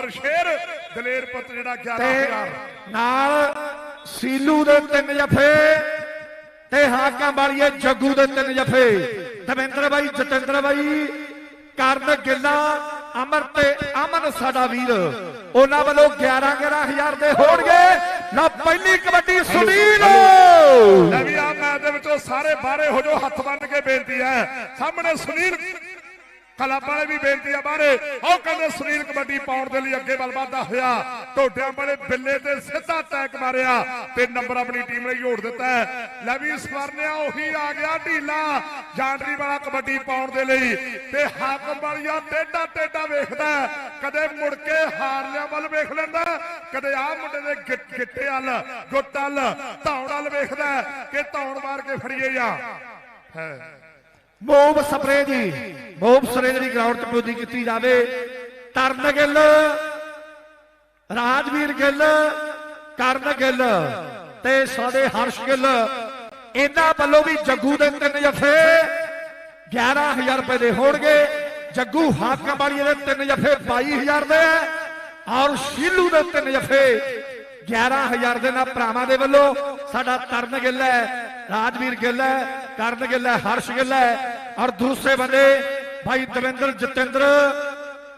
ਬੱਬਰ ਸ਼ੇਰ ਦਲੇਰ ਪੁੱਤ ਜਿਹੜਾ ਤੇ 11000 ਨਾਲ ਸੀਲੂ ਦੇ ਤਿੰਨ ਜਫੇ ਤੇ ਹਾਕਾਂ ਵਾਲੀਏ ਜੱਗੂ ਦੇ ਤਿੰਨ ਜਫੇ ਦਵਿੰਦਰ ਬਾਈ ਜਤਿੰਦਰ ਬਾਈ ਕਰਨ ਗਿੱਲਾ ਅਮਰ ਤੇ ਅਮਨ ਸਾਡਾ ਵੀਰ। ਉਹਨਾਂ ਵੱਲੋਂ 11 11000 ਦੇ ਹੋਣਗੇ। ਨਾ ਪਹਿਲੀ ਕਬੱਡੀ ਸੁਨੀਲ। ਲੈ ਵੀ ਆ ਮੈਚ ਦੇ ਵਿੱਚੋਂ ਸਾਰੇ ਬਾਹਰੇ ਹੋ ਜਾਓ ਹੱਥ ਬੰਨ ਕੇ ਬੇਨਤੀ ਹੈ। ਸਾਹਮਣੇ ਸੁਨੀਲ ਕਲੱਬ ਵਾਲੇ ਵੀ ਬੇਨਤੀ ਆ ਬਾਹਰੇ। ਉਹ ਕਹਿੰਦੇ ਸੁਨੀਲ ਕਬੱਡੀ ਪਾਉਣ ਦੇ ਲਈ ਅੱਗੇ ਵੱਲ ਵਧਦਾ ਹੋਇਆ। ਢੋਡਿਆਂ ਵਾਲੇ ਬਿੱਲੇ ਤੇ ਸਿੱਧਾ ਟੈਕ ਮਾਰਿਆ ਤੇ ਨੰਬਰ ਆਪਣੀ ਟੀਮ ਲਈ ਜੋੜ ਦਿੱਤਾ ਲੈ ਵੀ ਸਵਰਨਿਆ ਉਹੀ ਆ ਗਿਆ ਢੀਲਾ। ਜਾਂਡਰੀ ਵਾਲਾ ਕਬੱਡੀ ਪਾਉਣ ਦੇ ਲਈ ਤੇ ਹਾਕਮ ਵਾਲੀਆ ਟੇਡਾ ਟੇਡਾ ਵੇਖਦਾ ਕਦੇ ਮੁੜ ਕੇ ਹਾਰਲਿਆਂ ਵੱਲ ਵੇਖ ਲੈਂਦਾ ਕਦੇ ਆਹ ਮੁੰਡੇ ਦੇ ਗਿੱਟੇ ਵੱਲ, ਗੁੱਟ ਵੱਲ, ਧੌਣ ਵੱਲ ਵੇਖਦਾ ਹੈ ਕਿ ਧੌਣ ਮਾਰ ਕੇ ਫੜੀਏ ਜਾਂ। ਹੈ। ਮੋਬ ਸਪਰੇ ਦੀ ਮੋਬ ਸਪਰੇ ਜਿਹੜੀ ਗਰਾਊਂਡ 'ਚ ਪੂਜੀ ਕੀਤੀ ਜਾਵੇ, ਤਰਨ ਗਿੱਲ, ਰਾਜਵੀਰ ਗਿੱਲ, ਕਰਨ ਗਿੱਲ ਤੇ ਸਾਡੇ ਹਰਸ਼ ਗਿੱਲ, ਇਹਨਾਂ ਵੱਲੋਂ ਵੀ ਜੱਗੂ ਦੇ ਤਿੰਨ ਜਫੇ 11000 ਰੁਪਏ ਦੇ ਹੋਣਗੇ। ਜੱਗੂ ਹਾਕਮ ਵਾਲੀ ਦੇ ਤਿੰਨ ਜਫੇ 22000 ਦੇ ਹੈ ਔਰ ਸ਼ੀਲੂ ਦੇ ਤਿੰਨ ਜਫੇ 11000 ਦੇ ਨਾਲ ਭਰਾਵਾਂ ਦੇ ਵੱਲੋਂ। ਸਾਡਾ ਤਰਨ ਗਿੱਲ ਹੈ, ਰਾਜਵੀਰ ਗਿੱਲ ਹੈ ਕਰਨ ਗਿੱਲ ਹੈ ਹਰਸ਼ ਗਿੱਲ ਹੈ ਔਰ ਦੂਸਰੇ ਬੰਦੇ, ਭਾਈ ਦਵਿੰਦਰ, ਜਤਿੰਦਰ,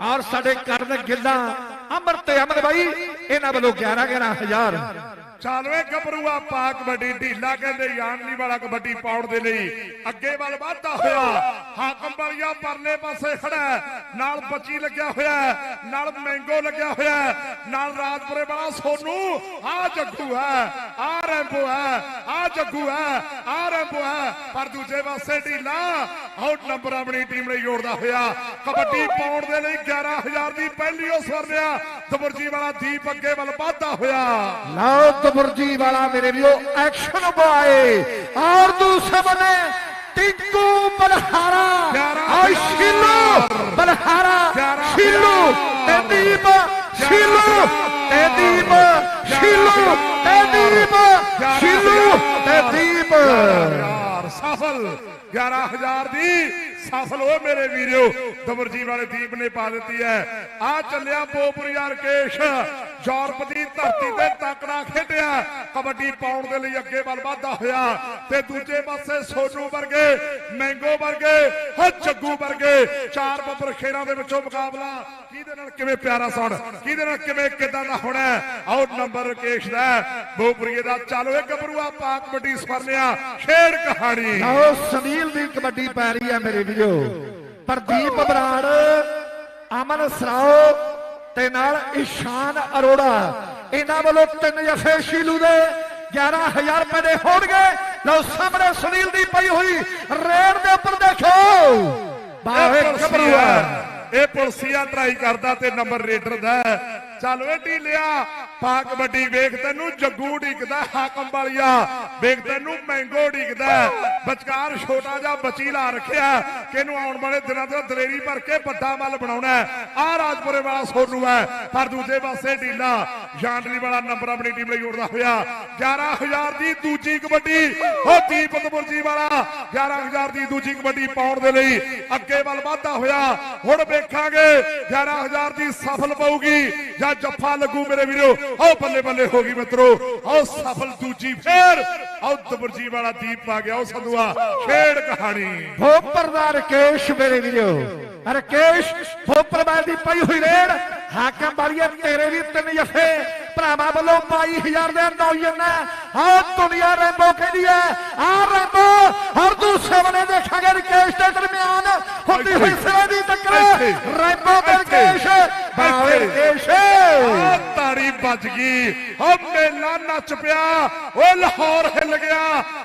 ਔਰ ਸਾਡੇ ਕਰਨ ਗਿੱਲਾਂ, ਅਮਰ ਤੇ ਅਮਰ ਭਾਈ ਇਹਨਾਂ ਵੱਲੋਂ 11 11000 ਚਾਲਵੇ ਗੱਭਰੂਆ ਪਾ ਕਬੱਡੀ ਢੀਲਾ ਕਹਿੰਦੇ ਯਾਨਲੀ ਵਾਲਾ ਕਬੱਡੀ ਪਾਉਣ ਦੇ ਲਈ। ਅੱਗੇ ਵੱਲ ਵਧਦਾ ਹੋਇਆ ਹਾਕਮ ਵਾਲੀਆ ਪਰਲੇ ਪਾਸੇ ਖੜਾ ਹੈ, ਨਾਲ ਬੱਚੀ ਲੱਗਿਆ ਹੋਇਆ ਹੈ, ਨਾਲ ਮੈਂਗੋ ਲੱਗਿਆ ਹੋਇਆ ਨਾਲ ਰਾਜਪੁਰੇ ਵਾਲਾ ਸੋਨੂ ਆ ਜੱਗੂ ਹੈ ਆ ਰੈਂਬੋ ਹੈ ਆ ਜੱਗੂ ਹੈ ਆ ਰੈਂਬੋ ਹੈ। ਪਰ ਦੂਜੇ ਪਾਸੇ ਢੀਲਾ ਆਊਟ ਨੰਬਰ ਆਪਣੀ ਟੀਮ ਲਈ ਜੋੜਦਾ ਹੋਇਆ। ਕਬੱਡੀ ਪਾਉਣ ਦੇ ਲਈ 11000 ਦੀ ਪਹਿਲੀ ਉਹ ਸਵਰਨਿਆ ਦਬਰਜੀ ਵਾਲਾ ਦੀਪ ਅੱਗੇ ਵੱਲ ਵਧਦਾ ਹੋਇਆ। ਲਓ ਤਬਰਜੀ ਵਾਲਾ ਮੇਰੇ ਵੀਰੋ ਐਕਸ਼ਨ ਬੁਆਏ ਔਰ ਦੂਸਰੇ ਬੰਨੇ ਟਿੰਕੂ ਬਲਹਾਰਾ ਪਿਆਰਾ, ਔਰ ਪਿਆਰਾ। ਸ਼ਿਲੂ ਬਲਹਾਰਾ ਪਿਆਰਾ, ਸ਼ਿਲੂ ਤੇ ਪਿਆਰਾ। ਦੀਪ ਸ਼ਿਲੂ ਤੇ ਦੀਪ ਸ਼ਿਲੂ ਤੇ ਦੀਪ ਸ਼ਿਲੂ ਤੇ ਦੀਪ ਯਾਰ ਸਫਲ 11000 ਦੀ ਸਫਲ ਹੋ ਮੇਰੇ ਵੀਰੋ ਦਮਰਜੀ ਵਾਲੇ ਦੀਪ ਨੇ ਪਾ ਦਿੱਤੀ ਹੈ ਆ ਕਬੱਡੀ ਪਾਉਣ ਦੇ ਲਈ ਅੱਗੇ ਵੱਲ ਵਧਦਾ ਹੋਇਆ। ਤੇ ਦੂਜੇ ਪਾਸੇ ਸੋਨੂ ਵਰਗੇ, ਮੈਂਗੋ ਵਰਗੇ ਹ ਜੱਗੂ ਵਰਗੇ, ਚਾਰ ਬੱਬਰ ਖੇਰਾਂ ਦੇ ਵਿੱਚੋਂ ਮੁਕਾਬਲਾ ਕਿਹਦੇ ਨਾਲ ਕਿਵੇਂ ਪਿਆਰਾ ਸੁਣ ਕਿਹਦੇ ਨਾਲ ਕਿਵੇਂ ਕਿਦਾਂ ਦਾ ਹੋਣਾ ਆਊਟ ਨੰਬਰ ਕੇਸ਼ ਦਾ ਬੋਪੁਰੀਏ ਦਾ ਚੱਲ ਓਏ ਗੱਭਰੂਆ ਪਾ ਕਬੱਡੀ ਸਵਰਨਿਆ, ਖੇਡ ਕਹਾਣੀ। ਲਓ, ਸੁਨੀਲ ਦੀ ਕਬੱਡੀ ਪੈ ਰਹੀ ਹੈ ਮੇਰੇ ਵੀਰੋ। ਪ੍ਰਦੀਪ ਬਰਾੜ, ਅਮਨ ਸਰਾਓ ਤੇ ਨਾਲ ਇਸ਼ਾਨ ਅਰੋੜਾ। ਇਹਨਾਂ ਵੱਲੋਂ ਤਿੰਨ ਜਫੇ ਸ਼ੀਲੂ ਦੇ 11000 ਰੁਪਏ ਦੇ ਹੋਣਗੇ। ਲਓ ਸਾਹਮਣੇ ਸੁਨੀਲ ਦੀ ਪਈ ਹੋਈ ਰੇਡ ਦੇ ਉੱਪਰ ਦੇਖੋ। ਪੁਲਸੀਆ ਕਬਰੂਆ ਇਹ ਪੁਲਸੀਆ ਟਰਾਈ ਕਰਦਾ ਤੇ ਨੰਬਰ ਰੇਡਰ ਦਾ। ਚੱਲ ਵੇ ਢੀਲਿਆ ਪਾ ਕਬੱਡੀ ਵੇਖ ਤੈਨੂੰ ਜੱਗੂ ਢਿਕਦਾ ਹਾਕਮ ਵਾਲੀਆ। ਵੇਖ ਤੈਨੂੰ ਮੈਂਗੋ ਢਿਕਦਾ ਵਿਚਕਾਰ ਛੋਟਾ ਜਿਹਾ ਬੱਚੀ ਲਾ ਰੱਖਿਆ ਕਿ ਇਹਨੂੰ ਆਉਣ ਵਾਲੇ ਦਿਨਾਂ ਤੇ ਦਲੇਰੀ ਭਰ ਕੇ ਵੱਡਾ ਮੱਲ ਬਣਾਉਣਾ ਆ ਰਾਜਪੁਰੇ ਵਾਲਾ ਸੋਨੂ ਹੈ, ਪਰ ਦੂਜੇ ਪਾਸੇ ਢੀਲਾ ਜਾਂਡਲੀ ਵਾਲਾ ਨੰਬਰ ਆਪਣੀ ਟੀਮ ਲਈ ਜੋੜਦਾ ਹੋਇਆ। 11000 ਦੀ ਦੂਜੀ ਕਬੱਡੀ, ਉਹ ਦੀਪਕ ਬੁਰਜੀ ਵਾਲਾ। 11000 ਦੀ ਦੂਜੀ ਕਬੱਡੀ ਪਾਉਣ ਦੇ ਲਈ ਅੱਗੇ ਵੱਲ ਵਧਦਾ ਹੋਇਆ। ਹੁਣ ਵੇਖਾਂਗੇ 11000 ਦੀ ਸਫਲ ਪਊਗੀ ਜਾਂ ਜੱਫਾ ਲੱਗੂ ਮੇਰੇ ਵੀਰੋ। ਆਓ ਬੱਲੇ ਬੱਲੇ ਹੋ ਗਈ ਮਿੱਤਰੋ। ਆਓ ਸਫਲ ਦੂਜੀ ਫੇਰ। ਆਓ ਦਬਰਜੀ ਵਾਲਾ ਦੀਪ ਆ ਗਿਆ। ਉਹ ਸੰਧੂਆ ਖੇਡ ਕਹਾਣੀ। ਭੋਪਰ ਦਾ ਰਕੇਸ਼ ਮੇਰੇ ਵੀਰੋ। ਰਕੇਸ਼ ਭੋਪਰ ਵਾਲ ਦੀ ਪਈ ਹੋਈ ਰੇਡ ਹਾਕਮ ਵਾਲੀਏ ਤੇਰੇ ਵੀ ਤਿੰਨ ਜਫੇ। ਭਰਾਵਾਂ ਵੱਲੋਂ 22000 ਦੇ ਨੌਜਵਾਨ ਆ ਦੁਨੀਆ ਰੈਂਬੋ ਕਹਿੰਦੀ ਹੈ। ਆ ਰੈਂਬੋ ਹਰ ਦੂਸਰੇ ਬਨੇ ਦੇਖਾਂਗੇ ਰਕੇਸ਼ ਦੇ ਦਰਮਿਆਨ ਹੁੰਦੀ ਹੋਈ ਸਿਰੇ ਦੀ ਟੱਕਰ। ਰੈਂਬੋ ਤੇ ਰਕੇਸ਼ ਬਾਵੇ ਰਕੇਸ਼ ਆ ਤਾੜੀ ਵੱਜ ਗਈ। ਓ ਮੇਲਾ ਨੱਚ ਪਿਆ। ਓ ਲਾਹੌਰ ਹਿੱਲ ਗਿਆ।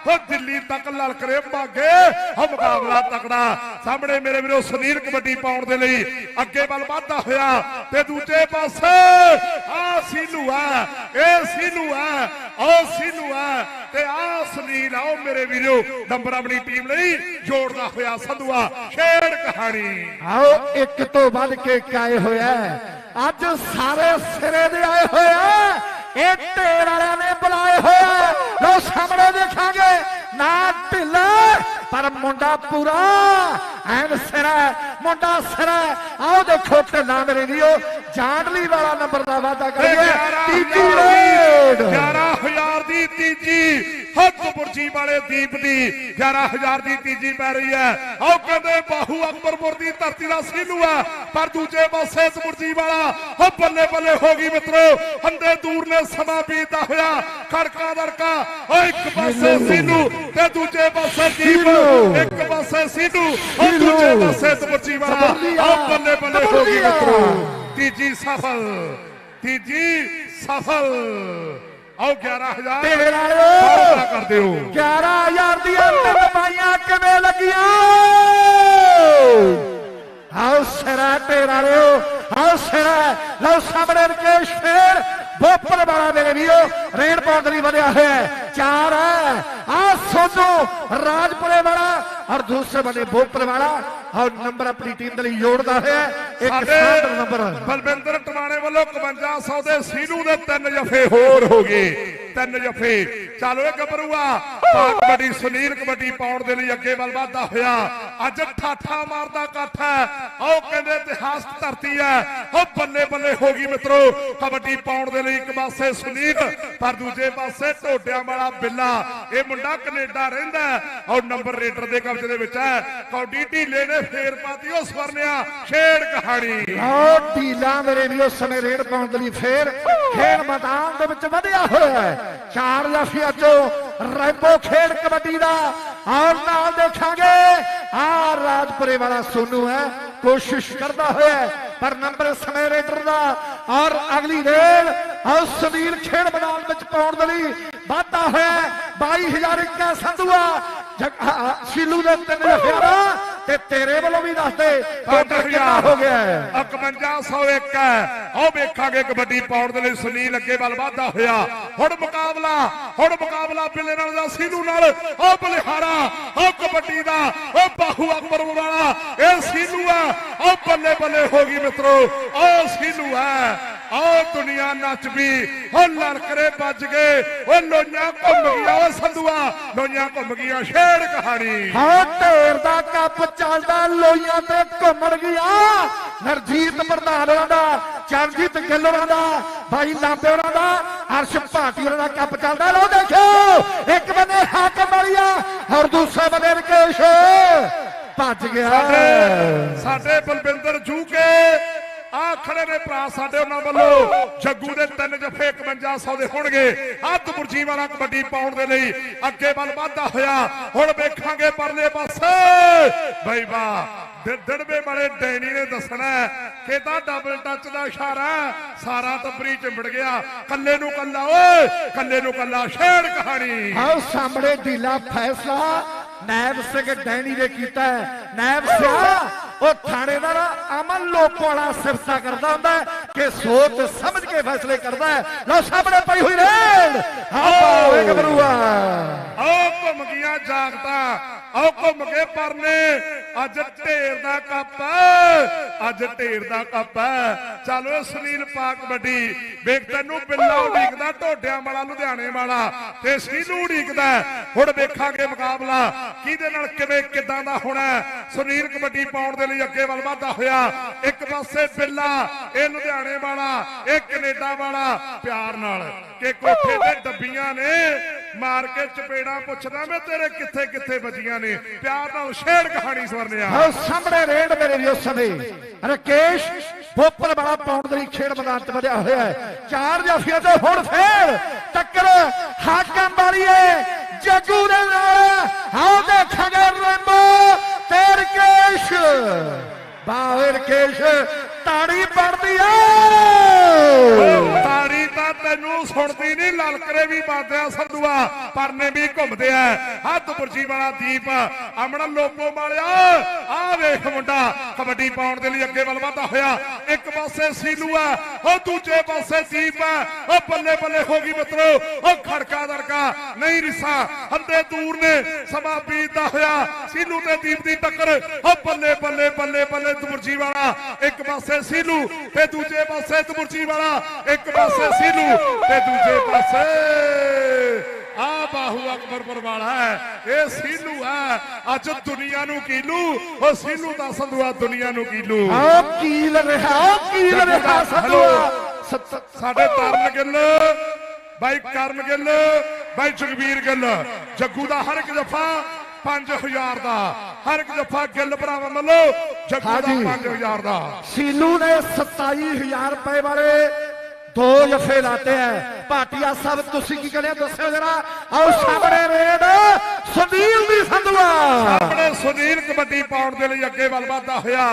ਓ ਦਿੱਲੀ ਤੱਕ ਲਲਕਰੇ ਭਾਗੇ ਓ ਮੁਕਾਬਲਾ ਤਕੜਾ। ਸਾਹਮਣੇ ਮੇਰੇ ਵੀਰੋ ਸੁਨੀਲ ਕਬੱਡੀ ਪਾਉਣ ਦੇ ਲਈ ਅੱਗੇ ਵੱਲ ਵਧਦਾ ਹੋਇਆ ਤੇ ਦੂਜੇ ਪਾਸੇ ਆ ਸੀਲੂ ਆ। ਇਹ ਸੀਲੂ ਆ। ਓ ਸੀਲੂ ਆ ਤੇ ਆ ਸੁਨੀਲ ਆਓ ਮੇਰੇ ਵੀਰੋ ਨੰਬਰ ਆਪਣੀ ਟੀਮ ਲਈ ਜੋੜਦਾ ਹੋਇਆ ਸੰਧੂਆ ਖੇਡ ਕਹਾਣੀ। ਆਓ ਇੱਕ ਤੋਂ ਵੱਧ ਕੇ ਇੱਕ ਆਏ ਹੋਇਆ ਅੱਜ ਸਾਰੇ ਸਿਰੇ ਦੇ ਆਏ ਹੋਇਆ ਇਹ ਢੇਰ ਵਾਲਿਆਂ ਨੇ ਬੁਲਾਏ ਹੋਇਆ ਲੋ ਸਾਹਮਣੇ ਦੇਖਾਂਗੇ। ਨਾ ਢਿੱਲਾ ਪਰ ਮੁੰਡਾ ਪੂਰਾ। ਐਨ ਸਿਰਾ ਮੁੰਡਾ ਸਿਰਾ। ਆਓ ਦੇਖੋ ਢੱਲਾ ਮੇਰੇ ਵੀਓ ਜਾਂਡਲੀ ਵਾਲਾ ਨੰਬਰ ਦਾ ਵਾਅਦਾ ਕਰੀਏ। ਤੀਜੀ ਰੇਡ। 11000 ਦੀ ਤੀਜੀ ਹੱਥ ਬੁਰਜੀ ਵਾਲੇ ਦੀਪ ਦੀ 11000 ਦੀ ਤੀਜੀ ਪੈ ਰਹੀ ਹੈ ਆਓ ਕਹਿੰਦੇ ਬਾਹੂ ਅਕਬਰਪੁਰ ਦੀ ਧਰਤੀ ਦਾ ਸੀਲੂ ਹੈ ਪਰ ਦੂਜੇ ਪਾਸੇ ਬੁਰਜੀ ਵਾਲਾ ਹੋ ਬੱਲੇ ਬੱਲੇ ਹੋ ਗਈ ਮਿੱਤਰੋ ਹੰਦੇ ਦੂਰ ਨੇ ਸਮਾਂ ਬੀਤਦਾ ਹੋਇਆ ਖੜਕਾ ਦੜਕਾ ਓ ਇੱਕ ਪਾਸੇ ਸੀਲੂ ਤੇ ਦੂਜੇ ਪਾਸੇ ਦੀਪ। ਇੱਕ ਪਾਸੇ ਸੀਲੂ ਸੀਲੂ। ਦੂਜੇ ਪਾਸੇ ਬੁਰਜੀ ਵਾਲਾ। ਆਓ ਬੱਲੇ ਬੱਲੇ ਹੋ ਗਈ। ਮਿੱਤਰੋ ਤੀਜੀ ਸਫਲ ਤੀਜੀ ਸਫਲ ਆਓ 11000 ਤੇਰੇ ਨਾਲ ਪੂਰਾ ਕਰਦੇ ਹੋ। 11000 ਦੀਆਂ ਤਿੰਨ ਪਾਈਆਂ ਕਿਵੇਂ ਲੱਗੀਆਂ? ਆਓ ਸਿਰਾ ਤੇਰਾ ਰਿਓ ਆਓ ਸਿਰਾ ਲਓ ਸਾਹਮਣੇ ਰਕੇਸ਼ ਫੇਰ। ਬੋਪਰ ਵਾਲਾ ਮੇਰੇ ਵੀਰੋ ਰੇਡ ਲਈ ਵਧਿਆ ਹੋਇਆ ਹੈ। ਚਾਰ ਹੈ। ਆ ਸੋਨੂ ਰਾਜਪੁਰੇ ਵਾਲਾ। ਔਰ ਦੂਸਰੇ ਬੰਦੇ ਬੋਪਰ ਵਾਲਾ ਔਰ ਨੰਬਰ ਆਪਣੀ ਟੀਮ ਦੇ ਲਈ ਜੋੜਦਾ ਹੋਇਆ ਹੈ। ਇੱਕ ਸਾਡੇ ਸਾਡਰ ਨੰਬਰ। ਬਲਵਿੰਦਰ ਟਮਾਣੇ ਵੱਲੋਂ 5500 ਦੇ ਸੀਨੂ ਦੇ ਤਿੰਨ ਜਫੇ ਹੋਰ ਹੋ ਗਏ। ਤਿੰਨ ਜਫੇ। ਚਲੋ ਇਹ ਗੱਭਰੂਆ ਪਾਕ ਕਬੱਡੀ ਸੁਨੀਲ ਕਬੱਡੀ ਪਾਉਣ ਦੇ ਲਈ ਅੱਗੇ ਵੱਲ ਵਧਦਾ ਹੋਇਆ। ਅੱਜ ਠਾਠਾ ਮਾਰਦਾ ਇਕੱਠ ਹੈ। ਆਓ ਕਹਿੰਦੇ ਇਤਿਹਾਸ ਧਰਤੀ ਹੈ। ਉਹ ਬੱਲੇ ਬੱਲੇ ਹੋ ਗਈ ਮਿੱਤਰੋ। ਕਬੱਡੀ ਪਾਉਣ ਦੇ ਲਈ ਇੱਕ ਪਾਸੇ ਸੁਨੀਲ ਪਰ ਦੂਜੇ ਪਾਸੇ ਢੋਡਿਆਂ ਵਾਲਾ ਬਿੱਲਾ। ਇਹ ਮੁੰਡਾ ਕੈਨੇਡਾ ਰਹਿੰਦਾ ਔਰ ਨੰਬਰ ਰੇਡਰ ਦੇ ਕਬਜ਼ੇ ਦੇ ਵਿੱਚ ਹੈ। ਕੌਡੀ ਢੀਲੇ ਨੇ ਫੇਰ ਪਾਤੀ ਉਹ ਸਵਰਨਿਆ ਖੇਡ ਕਹਾਣੀ। ਆਓ ਢੀਲਾ ਮੇਰੇ ਵੀ ਉਸ ਸਮੇਂ ਰੇਡ ਪਾਉਣ ਦੇ ਲਈ ਫੇਰ ਖੇਡ ਮੈਦਾਨ ਦੇ ਵਿੱਚ ਵਧਿਆ ਹੋਇਆ ਹੈ। ਚਾਰ ਜਾਫੀਆਂ ਚੋਂ ਰੈਂਬੋ ਖੇਡ ਕਬੱਡੀ ਦਾ ਔਰ ਨਾਲ ਦੇਖਾਂਗੇ। ਆ ਰਾਜਪੁਰੇ ਵਾਲਾ ਸੋਨੂ ਹੈ, ਕੋਸ਼ਿਸ਼ ਕਰਦਾ ਹੋਇਆ ਪਰ ਨੰਬਰ ਸਮੇਂ ਰੇਟਰ ਦਾ ਔਰ ਅਗਲੀ ਰੇਡ ਔਰ ਸੁਨੀਲ ਖੇਡ ਮੈਦਾਨ ਵਿੱਚ ਪਾਉਣ ਦੇ ਲਈ ਵਾਧਾ ਹੋਇਆ ਹੈ। 22000 ਇੱਕਾ ਸੰਧੂਆ। ਸ਼ੀਲੂ ਦੇ ਤਿੰਨ ਦਾ ਤੇ ਤੇਰੇ ਵੱਲੋਂ ਵੀ ਦੱਸ ਦੇ ਟੋਟਲ ਕਿੰਨਾ ਹੋ ਗਿਆ ਹੈ? 5101 ਹੈ। ਆਓ ਵੇਖਾਂਗੇ ਕਬੱਡੀ ਪਾਉਣ ਦੇ ਲਈ ਸੁਨੀਲ ਅੱਗੇ ਵੱਲ ਵਾਧਾ ਹੋਇਆ। ਹੁਣ ਮੁਕਾਬਲਾ ਹੁਣ ਮੁਕਾਬਲਾ ਬਿੱਲੇ ਨਾਲ ਦਾ ਸੀਨੂ ਨਾਲ। ਉਹ ਬਲਿਹਾਰਾ ਉਹ ਕਬੱਡੀ ਦਾ ਉਹ ਬਾਹੂ ਅਕਬਰ ਵਾਲਾ। ਇਹ ਸੀਨੂ ਆ ਉਹ ਬੱਲੇ ਬੱਲੇ ਹੋ ਗਈ ਮਿੱਤਰੋ। ਉਹ ਸੀਨੂ ਹੈ। ਉਹ ਦੁਨੀਆ ਨੱਚ ਵੀ। ਉਹ ਲਲਕਰੇ ਵੱਜ ਗਏ। ਉਹ ਲੋਈਆਂ ਘੁੰਮ ਗਈਆਂ ਉਹ ਸੰਧੂਆ। ਲੋਈਆਂ ਘੁੰਮ ਗਈਆਂ ਛੇੜ ਕਹਾਣੀ। ਹਾਂ ਢੇਰ ਦਾ ਕੱਪ ਚੱਲਦਾ ਲੋਈਆਂ ਤੇ ਘੁੰਮਣ ਗਿਆ। ਨਰਜੀਤ ਪ੍ਰਧਾਨ ਦਾ ਚਰਨਜੀਤ ਗਿੱਲ ਦਾ ਭਾਈ ਲਾਂਬੇ ਹੋਰਾਂ ਦਾ ਅਰਸ਼ ਭਾਟੀ ਹੋਰਾਂ ਦਾ ਕੱਪ ਚੱਲਦਾ। ਲੋ ਦੇਖੋ ਇੱਕ ਬੰਨੇ ਹਾਕਮ ਵਾਲੀਆ ਔਰ ਦੂਸਰੇ ਬੰਨੇ ਰਕੇਸ਼। ਭੱਜ ਗਿਆ। ਸਾਡੇ ਸਾਡੇ ਬਲਵਿੰਦਰ ਜੂਕੇ ਆ ਖੜੇ ਨੇ ਭਰਾ ਸਾਡੇ ਉਹਨਾਂ ਵੱਲੋਂ। ਜੱਗੂ ਦੇ ਤਿੰਨ ਜਫੇ 5100 ਦੇ ਹੋਣਗੇ। ਹੱਥ ਬੁਰਜੀ ਵਾਲਾ ਕਬੱਡੀ ਪਾਉਣ ਦੇ ਲਈ ਅੱਗੇ ਵੱਲ ਵਾਧਾ ਹੋਇਆ। ਹੁਣ ਵੇਖਾਂਗੇ ਪਰਲੇ ਪਾਸੇ। ਬਈ ਵਾਹ ਡੜਵੇ ਵਾਲੇ ਡੈਨੀ ਨੇ ਦੱਸਣਾ ਕਿ ਤਾਂ ਡਬਲ ਟੱਚ ਦਾ ਇਸ਼ਾਰਾ ਸਾਰਾ ਤਬਰੀ ਚਿੰਬੜ ਗਿਆ। ਕੱਲੇ ਨੂੰ ਕੱਲਾ, ਓਏ, ਕੱਲੇ ਨੂੰ ਕੱਲਾ ਛੇੜ ਕਹਾਣੀ। ਆਓ ਸਾਹਮਣੇ ਢੀਲਾ ਫੈਸਲਾ। ਨਾਇਬ ਸਿੰਘ ਡੈਣੀ ਨੇ ਕੀਤਾ ਨਾਇਬ ਸਿਆ, ਉਹ ਥਾਣੇਦਾਰ ਅਮਨ ਲੋਕ ਵਾਲਾ ਸਿਫਤਾ ਕਰਦਾ ਹੁੰਦਾ ਕਿ ਸੋਚ ਸਮਝ ਕੇ ਫੈਸਲੇ ਕਰਦਾ ਹੈ। ਲੋ ਸਾਹਮਣੇ ਪਈ ਹੋਈ ਰੇਡ। ਆਓ, ਇੱਕ ਆਓ ਘੁੰਮ ਗਈਆਂ ਜਾਗਤਾ, ਆਓ ਘੁੰਮ ਕੇ ਪਰਨੇ। ਅੱਜ ਢੇਰ ਦਾ ਕੱਪ ਅੱਜ ਢੇਰ ਦਾ ਕੱਪ ਹੈ। ਚਲੋ ਸੁਨੀਲ ਪਾਕ ਕਬੱਡੀ ਵੇਖ ਤੈਨੂੰ ਬਿੱਲਾ ਉਡੀਕਦਾ, ਢੋਡਿਆਂ ਵਾਲਾ, ਲੁਧਿਆਣੇ ਵਾਲਾ। ਤੇ ਸੀਲੂ ਉਡੀਕਦਾ ਹੁਣ ਵੇਖਾਂਗੇ ਮੁਕਾਬਲਾ। ਕਿਹਦੇ ਨਾਲ ਕਿਵੇਂ, ਕਿੱਦਾਂ ਦਾ ਹੋਣਾ ਸੁਨੀਲ ਕਬੱਡੀ ਪਾਉਣ ਦੇ ਲਈ ਅੱਗੇ ਵੱਲ ਵਧਦਾ ਹੋਇਆ। ਇੱਕ ਪਾਸੇ ਬਿੱਲਾ, ਇਹ ਲੁਧਿਆਣੇ ਵਾਲਾ, ਇਹ ਕੈਨੇਡਾ ਵਾਲਾ। ਪਿਆਰ ਨਾਲ ਕਿ ਕੋਠੇ ਤੇ ਡੱਬੀਆਂ ਨੇ। ਮਾਰ ਕੇ ਚਪੇੜਾਂ ਪੁੱਛਦਾ, ਮੈਂ ਤੇਰੇ ਕਿੱਥੇ ਕਿੱਥੇ ਵੱਜੀਆਂ ਨੇ? ਪਿਆਰ ਨਾਲ ਛੇੜ ਕਹਾਣੀ ਸਵਰਨਿਆ ਆਓ ਸਾਹਮਣੇ ਰੇਡ ਮੇਰੇ ਵੀ ਉਸ ਸਮੇਂ ਰਕੇਸ਼ ਬੋਪਰ ਵਾਲਾ ਪਾਉਣ ਖੇਡ ਮੈਦਾਨ ਚ ਵਧਿਆ ਹੋਇਆ ਹੈ। ਚਾਰ ਜਾਫੀਆਂ ਤੇ ਹੁਣ ਫੇਰ ਟੱਕਰ ਹਾਕਮ ਵਾਲੀ ਹੈ ਜੱਗੂ ਦੇ ਨਾਲ। ਆਓ ਦੇਖਾਂਗੇ ਰੈਂਬੋ ਤੇ ਰਕੇਸ਼। ਬਾਹਰ ਰਕੇਸ਼, ਤਾੜੀ ਪੜਦੀ ਏ ਸੁਣਦੀ ਨਹੀਂ ਲਲਕਰੇ ਵੀ ਬਾਦਿਆ ਸਰਦੂਆ ਪਰਨੇ ਵੀ ਘੁੰਮਦੇ ਆ। ਹੱਥ ਬੁਰਜੀ ਵਾਲਾ ਦੀਪ ਅਮਣ ਲੋਪੋ ਵਾਲਿਆ। ਆ ਵੇਖ ਮੁੰਡਾ, ਕਬੱਡੀ ਪਾਉਣ ਦੇ ਲਈ ਅੱਗੇ ਵੱਲ ਵਧਦਾ ਹੋਇਆ। ਇੱਕ ਪਾਸੇ ਸੀਲੂ ਆ, ਉਹ ਦੂਜੇ ਪਾਸੇ ਦੀਪ ਆ। ਉਹ ਬੱਲੇ ਬੱਲੇ ਹੋ ਗਈ ਮਿੱਤਰੋ, ਉਹ ਖੜਕਾ ਦੜਕਾ, ਨਹੀਂ ਰਿਸਾ ਹੰਦੇ ਦੂਰ ਨੇ ਸਮਾਂ ਬੀਤਦਾ ਹੋਇਆ। ਸੀਲੂ ਤੇ ਦੀਪ ਦੀ ਟੱਕਰ, ਉਹ ਬੱਲੇ ਬੱਲੇ ਬੱਲੇ ਬੱਲੇ ਦਬੁਰਜੀ ਵਾਲਾ। ਇੱਕ ਪਾਸੇ ਸੀਲੂ, ਤੇ ਦੂਜੇ ਪਾਸੇ ਦਬੁਰਜੀ ਵਾਲਾ। ਇੱਕ ਪਾਸੇ ਸੀਲੂ, ਤੇ ਦੂਜੇ ਪਾਸੇ। ਆ ਬਾਹੂ ਅਕਬਰਪੁਰ ਵਾਲਾ ਹੈ ਇਹ ਸੀਲੂ ਹੈ। ਅੱਜ ਦੁਨੀਆ ਨੂੰ ਕੀਲੂ ਉਹ ਸੀਲੂ ਦਾ ਸੰਧੂਆ ਦੁਨੀਆ ਨੂੰ ਕੀਲੂ। ਆਹ ਕੀਲ ਰਿਹਾ ਕੀਲ ਰਿਹਾ ਸਤ ਸਾਡੇ ਤਰਨ ਗਿੱਲ ਬਾਈ ਕਰਨ ਗਿੱਲ ਬਾਈ ਜਗਵੀਰ ਗਿੱਲ। ਜੱਗੂ ਦਾ ਹਰ ਇੱਕ ਜਫਾ 5000 ਦਾ। ਹਰ ਇੱਕ ਜਫਾ ਗਿੱਲ ਭਰਾਵਾਂ ਵੱਲੋਂ ਜੱਗੂ ਦਾ ਹਾਂਜੀ। 5000 ਦਾ। ਸੀਲੂ ਨੇ 27000 ਰੁਪਏ ਵਾਲੇ ਦੋ ਜਫੇ ਲਾਤੇ ਹੈ ਭਾਟੀਆ ਸਾਹਿਬ ਤੁਸੀਂ ਕੀ ਕਰਿਆ? ਦੱਸੋ ਜਰਾ। ਆਓ ਸਾਹਮਣੇ ਰੇਡ। ਸੁਨੀਲ ਦੀ ਸੰਧਵਾ। ਆਪਣੇ ਸੁਨੀਲ ਕਬੱਡੀ ਪਾਉਣ ਦੇ ਲਈ ਅੱਗੇ ਵੱਲ ਵਧਦਾ ਹੋਇਆ।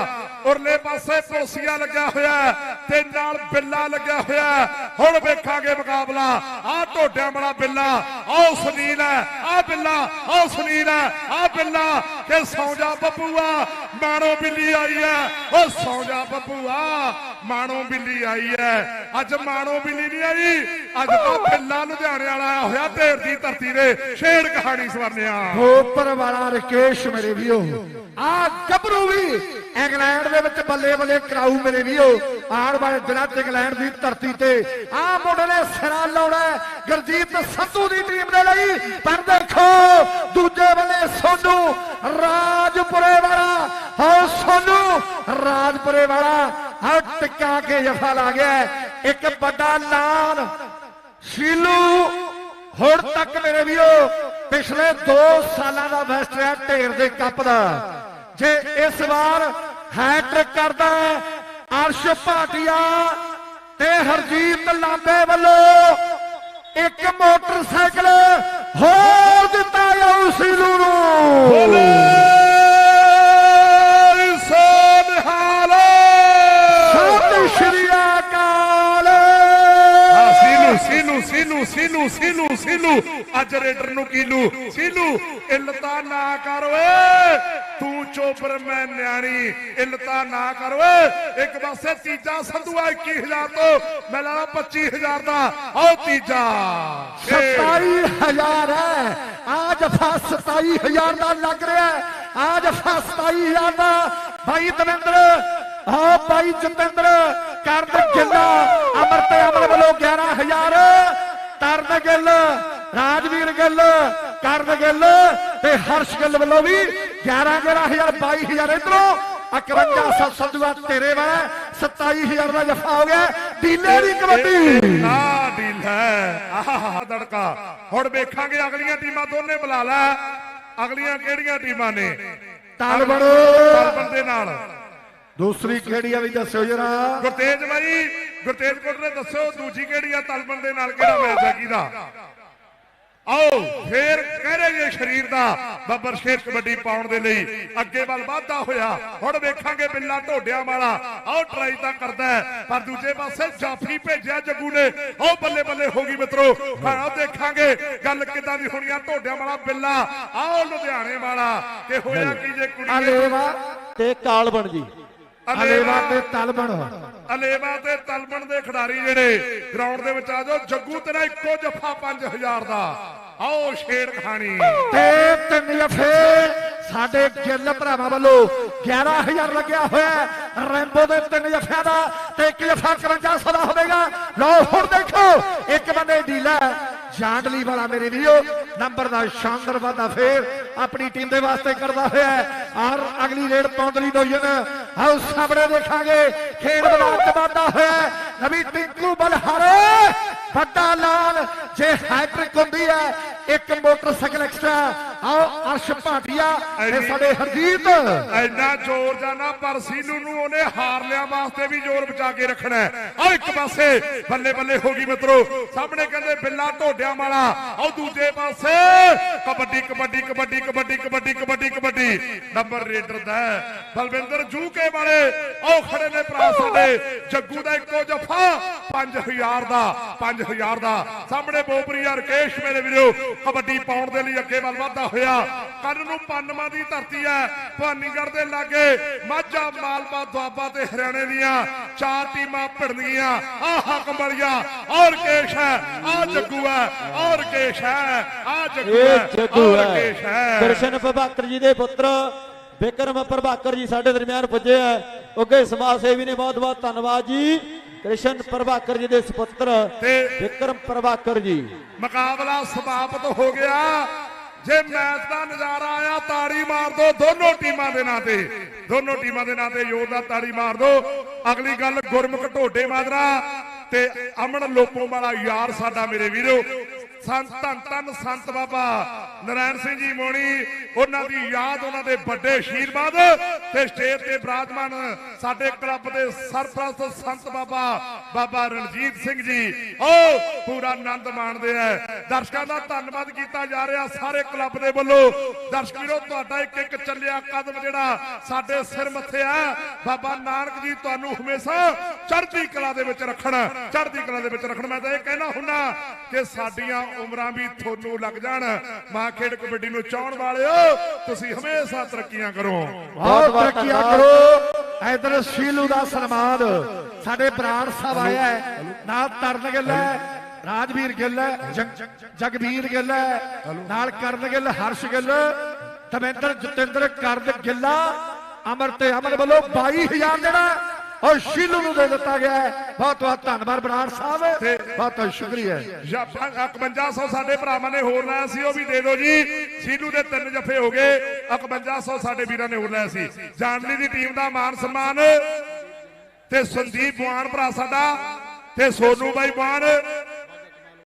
ਉਰਲੇ ਪਾਸੇ ਪੁਲਸੀਆ ਲੱਗਿਆ ਹੋਇਆ ਤੇ ਨਾਲ ਬਿੱਲਾ ਲੱਗਿਆ ਹੋਇਆ ਹੁਣ ਵੇਖਾਂਗੇ ਮੁਕਾਬਲਾ। ਆਹ ਢੋਡਿਆਂ ਵਾਲਾ ਬਿੱਲਾ, ਆਹ ਸੁਨੀਲ ਹੈ, ਆਹ ਬਿੱਲਾ, ਆਹ ਸੁਨੀਲ ਹੈ, ਆਹ ਬਿੱਲਾ ਕਿ ਸੌਂ ਜਾ ਬੱਬੂਆ, ਮਾਣੋ ਬਿੱਲੀ ਆਈ ਹੈ। ਉਹ ਸੌਂ ਜਾ ਬੱਬੂਆ, ਮਾਣੋ ਬਿੱਲੀ ਆਈ ਹੈ। ਅੱਜ ਮਾਣੋ ਬਿੱਲੀ ਨਹੀਂ ਆਈ, ਅੱਜ ਤਾਂ ਬਿੱਲਾ ਲੁਧਿਆਣੇ ਵਾਲਾ ਆਇਆ ਹੋਇਆ, ਢੇਰ ਦੀ ਧਰਤੀ ਦੇ ਸ਼ੇਰ ਕਹਾਣੀ ਸਵਰਨਿਆ ਉੱਪਰ ਵਾਲਾ ਰਕੇਸ਼ ਮੇਰੇ ਵੀਓ ਆ ਗੱਭਰੂ ਵੀ ਇੰਗਲੈਂਡ ਦੇ ਵਿੱਚ ਬੱਲੇ ਬੱਲੇ ਕਰਾਊ ਮੇਰੇ ਵੀਓ ਆਉਣ ਵਾਲੇ ਦਿਨਾਂ 'ਚ ਇੰਗਲੈਂਡ ਦੀ ਧਰਤੀ ਤੇ ਆ ਮੁੰਡੇ ਨੇ ਸਿਰਾ ਲਾਉਣਾ ਗੁਰਜੀਤ ਸੰਧੂ ਦੀ ਟੀਮ ਦੇ ਲਈ। ਪਰ ਦੇਖੋ, ਦੂਜੇ ਬੱਲੇ ਸੋਨੂ ਰਾਜਪੁਰੇ ਵਾਲਾ। ਹਾਂ ਸੋਨੂ ਰਾਜਪੁਰੇ ਵਾਲਾ ਹਾਂ ਟਿਕਾ ਕੇ ਜਫਾ ਲਾ ਗਿਆ ਇੱਕ ਵੱਡਾ ਲਾਲ ਸ਼ੀਲੂ ਹੁਣ ਤੱਕ ਮੇਰੇ ਵੀਰੋ, ਪਿਛਲੇ 2 ਸਾਲਾਂ ਦਾ ਬੈਸਟ ਹੈ ਢੇਰ ਦੇ ਕੱਪ ਦਾ। ਜੇ ਇਸ ਵਾਰ ਹੈਟ੍ਰਿਕ ਕਰਦਾ ਅਰਸ਼ ਭਾਟੀਆ ਤੇ ਹਰਜੀਤ ਲਾਂਬੇ ਵੱਲੋਂ ਇੱਕ ਮੋਟਰਸਾਈਕਲ ਹੋਰ ਦਿੱਤਾ ਜਾਊ ਸੀਲੂ ਨੂੰ। ਬੋਲੇ! ਸੀਲੂ ਸੀਲੂ ਸੀਲੂ ਸੀਲੂ ਅੱਜ ਰੇਡਰ ਨੂੰ ਕੀਲੂ ਸੀਲੂ ਇਲਤਾ ਨਾ ਕਰ ਓਏ। ਤੂੰ ਚੋਬਰ ਮੈਂ ਨਿਆਣੀ। ਇਲਤਾ ਨਾ ਕਰ ਓਏ। ਇੱਕ ਪਾਸੇ ਤੀਜਾ ਸੰਧੂਆ 21000 ਤੋਂ। ਮੈਂ ਲਾ 25000 ਦਾ। ਆਓ ਤੀਜਾ। ਛੇ। 27000 ਹੈ। ਆ ਜਫਾ 27000 ਦਾ ਲੱਗ ਰਿਹਾ ਹੈ। ਆ ਜਫਾ 27000 ਦਾ। ਭਾਈ ਦਵਿੰਦਰ ਆ ਭਾਈ ਜਤਿੰਦਰ ਕਰਨ ਗਿੱਲਾ ਅਮਰਤ ਅਮਰ ਵੱਲੋਂ 11000 ਤਰਨ ਗਿੱਲ ਰਾਜਵੀਰ ਗਿੱਲ ਕਰਨ ਗਿੱਲ ਤੇ ਹਰਸ਼ ਗਿੱਲ ਵੱਲੋਂ ਵੀ 11 11000 22000 ਇਧਰੋਂ 51 ਸੰਧੂਆ ਤੇਰੇ ਵਾ 27000 ਦਾ ਜਫਾ ਹੋ ਗਿਆ। ਡੀਲੇ ਦੀ ਕਬੱਡੀ। ਨਾ ਡੀਲ। ਆਹ ਦੜਕਾ ਹੁਣ ਵੇਖਾਂਗੇ ਅਗਲੀਆਂ ਟੀਮਾਂ ਦੋਨੇ ਬੁਲਾ ਲੈ। ਅਗਲੀਆਂ ਕਿਹੜੀਆਂ ਟੀਮਾਂ ਨੇ? ਤਲਵੜ ਤਲਵਣ ਦੇ ਨਾਲ। ਦੂਸਰੀ ਕਿਹੜੀ ਆ ਵੀ ਦੱਸਿਓ ਜਰਾ। ਗੁਰਤੇਜ ਬਾਈ। ਗੁਰਤੇਜ ਕੋਟ ਨੇ ਦੱਸੋ ਦੂਜੀ ਕਿਹੜੀ ਆ ਤਲਵਣ ਦੇ ਨਾਲ ਕਿਹੜਾ ਮੈਚ ਹੈ ਕਿਹਦਾ? ਆਓ ਫੇਰ ਜੇ ਸਰੀਰ ਦਾ ਬੱਬਰ ਸ਼ੇਰ ਕਬੱਡੀ ਪਾਉਣ ਦੇ ਲਈ। ਅੱਗੇ ਵੱਲ ਵਾਧਾ ਹੋਇਆ। ਹੁਣ ਵੇਖਾਂਗੇ ਬਿੱਲਾ ਢੋਡਿਆਂ ਵਾਲਾ। ਆਓ ਟਰਾਈ ਤਾਂ ਕਰਦਾ ਪਰ ਦੂਜੇ ਪਾਸੇ ਜਾਫੀ ਭੇਜਿਆ ਜੱਗੂ ਨੇ। ਆਓ ਬੱਲੇ ਬੱਲੇ ਹੋ ਗਈ ਮਿੱਤਰੋ। ਆਓ ਦੇਖਾਂਗੇ ਗੱਲ ਕਿਦਾਂ ਦੀ ਹੋਣੀ ਆ ਢੋਡਿਆਂ ਵਾਲਾ ਬਿੱਲਾ। ਆਓ ਲੁਧਿਆਣੇ ਵਾਲਾ। ਕਿ ਹੋਇਆ ਕੀ ਜੇ ਕੁੜੀ ਤੇ ਕਾਲ ਬਣ ਜੀ ਅਲੇਵਾ ਤੇ ਤਲਵੜ ਅਲੇਵਾ ਤੇ ਤਲਬਣ ਦੇ ਖਿਡਾਰੀ ਜਿਹੜੇ ਗਰਾਊਂਡ ਦੇ ਵਿੱਚ ਆ ਜਾਓ। ਜੱਗੂ ਤੇਰਾ ਇੱਕੋ ਜੱਫਾ 5000 ਦਾ। ਆਓ ਸ਼ੇਰ ਖਾਣੀ ਤੇ ਤਿੰਨ ਜਫੇ ਸਾਡੇ ਗਿੱਲ ਭਰਾਵਾਂ ਵੱਲੋਂ 11000 ਲੱਗਿਆ ਹੋਇਆ। ਰੈਂਬੋ ਦੇ ਤਿੰਨ ਜਫਿਆਂ ਦਾ ਤੇ ਇੱਕ ਜਫਾ 5100 ਦਾ ਹੋਵੇਗਾ। ਲਓ ਹੁਣ ਦੇਖੋ ਇੱਕ ਬੰਦੇ ਡੀਲਾ ਜਾਂਡਲੀ ਵਾਲਾ ਮੇਰੇ ਵੀਰੋ, ਨੰਬਰ ਦਾ ਸ਼ਾਨਦਾਰ ਵਾਦਾ ਫੇਰ ਆਪਣੀ ਟੀਮ ਦੇ ਵਾਸਤੇ ਕਰਦਾ ਹੋਇਆ ਹੈ। ਔਰ ਅਗਲੀ ਰੇਡ ਪੌਂਦਲੀ ਡੋਜਨ ਆਓ ਸਾਹਮਣੇ ਦੇਖਾਂਗੇ, ਖੇਡ ਮੈਦਾਨ ਚ ਵਾਧਾ ਹੋਇਆ ਹੈ। ਨਵੀਂ ਟਿੰਕੂ ਬਲਹਾਰੇ, ਵੱਡਾ ਲਾਲ ਜੇ ਹੈਟ੍ਰਿਕ ਹੁੰਦੀ ਹੈ ਇੱਕ ਮੋਟਰਸਾਈਕਲ ਐਕਸਟਰਾ ਆਓ ਅਰਸ਼ ਭਾਟੀਆ ਤੇ ਸਾਡੇ ਹਰਜੀਤ। ਐਨਾ ਜ਼ੋਰ ਜਾਣਾ ਪਰ ਸੀਨੂ ਨੂੰ ਉਹਨੇ ਹਾਰ ਲਿਆ ਵਾਸਤੇ ਵੀ ਜ਼ੋਰ ਬਚਾ ਕੇ ਰੱਖਣਾ। ਆਓ ਇੱਕ ਪਾਸੇ ਬੱਲੇ ਬੱਲੇ ਹੋ ਗਈ ਮਿੱਤਰੋ। ਸਾਹਮਣੇ ਕਹਿੰਦੇ ਬਿੱਲਾ ਢੋਡਿਆਂ ਵਾਲਾ। ਆਓ ਦੂਜੇ ਪਾਸੇ ਕਬੱਡੀ ਕਬੱਡੀ ਕਬੱਡੀ ਕਬੱਡੀ ਕਬੱਡੀ ਕਬੱਡੀ ਕਬੱਡੀ। ਨੰਬਰ ਰੇਡਰ ਦਾ। ਬਲਵਿੰਦਰ ਜੂਕੇ ਵਾਲੇ ਆਓ ਖੜੇ ਨੇ ਭਰਾ ਸਾਡੇ। ਜੱਗੂ ਦਾ ਇੱਕੋ ਜਫਾ। 5000 ਦਾ 5000 ਦਾ। ਸਾਹਮਣੇ ਬੋਬਰੀਆ ਰਕੇਸ਼ ਮੇਰੇ ਵੀਰੋ। ਕਬੱਡੀ ਪਾਉਣ ਦੇ ਲਈ ਅੱਗੇ ਵੱਲ ਵਧਦਾ ਹੋਇਆ। ਕੱਲ ਨੂੰ ਪੰਨਮਾ ਦੀ ਧਰਤੀ ਹੈ ਭਾਨੀਗੜ੍ਹ ਦੇ ਲਾਗੇ ਮਾਝਾ ਮਾਲਵਾ ਦੁਆਬਾ ਤੇ ਹਰਿਆਣੇ ਦੀਆਂ ਚਾਰ ਟੀਮਾਂ ਭਿੜਨਗੀਆਂ। ਆਹ ਹਕਮਲੀਆ ਔਰ ਕੇਸ਼ ਹੈ ਆ ਜੱਗੂ ਹੈ ਔਰ ਕੇਸ਼ ਹੈ ਆ ਜੱਗੂ ਹੈ ਜੱਗੂ ਔਰ ਹੈ। ਕੇਸ਼ ਹੈ। ਦਰਸ਼ਨ ਪ੍ਰਭਾਕਰ ਜੀ ਦੇ ਪੁੱਤਰ ਵਿਕਰਮ ਪ੍ਰਭਾਕਰ ਜੀ ਸਾਡੇ ਦਰਮਿਆਨ ਪੁੱਜੇ ਆ ਉੱਗੇ ਸਮਾਜ ਸੇਵੀ ਨੇ ਬਹੁਤ ਬਹੁਤ ਧੰਨਵਾਦ ਜੀ। ਕ੍ਰਿਸ਼ਨ ਪ੍ਰਭਾਕਰ ਜੀ ਦੇ ਸੁਪੁੱਤਰ ਤੇ ਵਿਕਰਮ ਪ੍ਰਭਾਕਰ ਜੀ। ਮੁਕਾਬਲਾ ਸਮਾਪਤ ਹੋ ਗਿਆ। ਜੇ ਮੈਚ ਦਾ ਨਜ਼ਾਰਾ ਆਇਆ ਤਾੜੀ ਮਾਰ ਦਿਓ ਦੋਨੋਂ ਟੀਮਾਂ ਦੇ ਨਾਂ ਤੇ। ਦੋਨੋਂ ਟੀਮਾਂ ਦੇ ਨਾਂ ਤੇ ਜ਼ੋਰਦਾਰ ਤਾੜੀ ਮਾਰ ਦਿਓ ਅਗਲੀ ਗੱਲ ਗੁਰਮੁਖ ਢੋਡੇ ਮਾਜਰਾ ਤੇ ਅਮਨ ਲੋਪੋ ਵਾਲਾ ਯਾਰ ਸਾਡਾ ਮੇਰੇ ਵੀਰੋ। ਸੰਤ, ਧੰਨ ਧੰਨ ਸੰਤ ਬਾਬਾ ਨਰੈਣ ਸਿੰਘ ਜੀ ਮੋਣੀ, ਉਹਨਾਂ ਦੀ ਯਾਦ ਉਹਨਾਂ ਦੇ ਵੱਡੇ ਆਸ਼ੀਰਵਾਦ ਤੇ ਸਟੇਜ ਤੇ ਬਿਰਾਜਮਾਨ ਸਾਡੇ ਕਲੱਬ ਦੇ ਸਰਪ੍ਰਸਤ ਸੰਤ ਬਾਬਾ ਬਾਬਾ ਰਣਜੀਤ ਸਿੰਘ ਜੀ। ਉਹ ਪੂਰਾ ਆਨੰਦ ਮਾਣਦੇ ਆ। ਦਰਸ਼ਕਾਂ ਦਾ ਧੰਨਵਾਦ ਕੀਤਾ ਜਾ ਰਿਹਾ ਸਾਰੇ ਕਲੱਬ ਦੇ ਵੱਲੋਂ। ਦਰਸ਼ਕ ਵੀਰੋ, ਤੁਹਾਡਾ ਇੱਕ ਇੱਕ ਚੱਲਿਆ ਕਦਮ ਜਿਹੜਾ ਸਾਡੇ ਸਿਰ ਮੱਥੇ ਆ। ਬਾਬਾ ਨਾਨਕ ਜੀ ਤੁਹਾਨੂੰ ਹਮੇਸ਼ਾ ਚੜ੍ਹਦੀ ਕਲਾ ਦੇ ਵਿੱਚ ਰੱਖਣ, ਚੜ੍ਹਦੀ ਕਲਾ ਦੇ ਵਿੱਚ ਰੱਖਣ। ਮੈਂ ਤਾਂ ਇਹ ਕਹਿਣਾ ਹੁੰਨਾ ਕਿ ਸਾਡੀਆਂ ਉਮਰਾਂ ਵੀ ਤੁਹਾਨੂੰ ਲੱਗ ਜਾਣ। ਮਾਂ ਖੇਡ ਕਬੱਡੀ ਨੂੰ ਚਾਹਣ ਵਾਲਿਓ ਤੁਸੀਂ ਹਮੇਸ਼ਾ ਤਰੱਕੀਆਂ ਕਰੋ। ਬਹੁਤ ਤਰੱਕੀਆਂ। ਕਰੋ। ਇਧਰ ਸ਼ੀਲੂ ਦਾ ਸਨਮਾਨ। ਸਾਡੇ ਬਰਾੜ ਸਾਹਿਬ ਆਇਆ ਹੈ ਨਾਲ ਤਰਨ ਗਿੱਲ ਹੈ ਰਾਜਵੀਰ ਗਿੱਲ ਹੈ ਜਗ- ਜਗਵੀਰ ਗਿੱਲ ਹੈ ਨਾਲ ਕਰਨ ਗਿੱਲ ਹਰਸ਼ ਗਿੱਲ ਦਵਿੰਦਰ ਜਤਿੰਦਰ ਕਰਨ ਗਿੱਲਾ ਅਮਰ ਤੇ ਅਮਨ ਵੱਲੋਂ 22000 ਦੇਣਾ। ਔਰ ਸ਼ੀਲੂ ਨੂੰ ਦੇ ਦਿੱਤਾ ਗਿਆ ਹੈ। ਬਹੁਤ ਬਹੁਤ ਧੰਨਵਾਦ ਬਰਾੜ ਸਾਹਿਬ। ਬਹੁਤ ਬਹੁਤ ਸ਼ੁਕਰੀਆ। ਜਾਂ 5100 ਸਾਡੇ ਭਰਾਵਾਂ ਨੇ ਹੋਰ ਲਾਇਆ ਸੀ ਉਹ ਵੀ ਦੇ ਦਿਓ ਜੀ। ਸੀਲੂ ਦੇ ਤਿੰਨ ਜਫੇ ਹੋ ਗਏ। 5100 ਸਾਡੇ ਵੀਰਾਂ ਨੇ ਹੋਰ ਲਾਇਆ ਸੀ। ਜਾਨਲੀ ਦੀ ਟੀਮ ਦਾ ਮਾਨ ਸਨਮਾਨ ਤੇ ਸੰਦੀਪ ਬਵਾਨ ਭਰਾ ਸਾਡਾ ਤੇ ਸੋਨੂ ਬਾਈ ਬਾਣ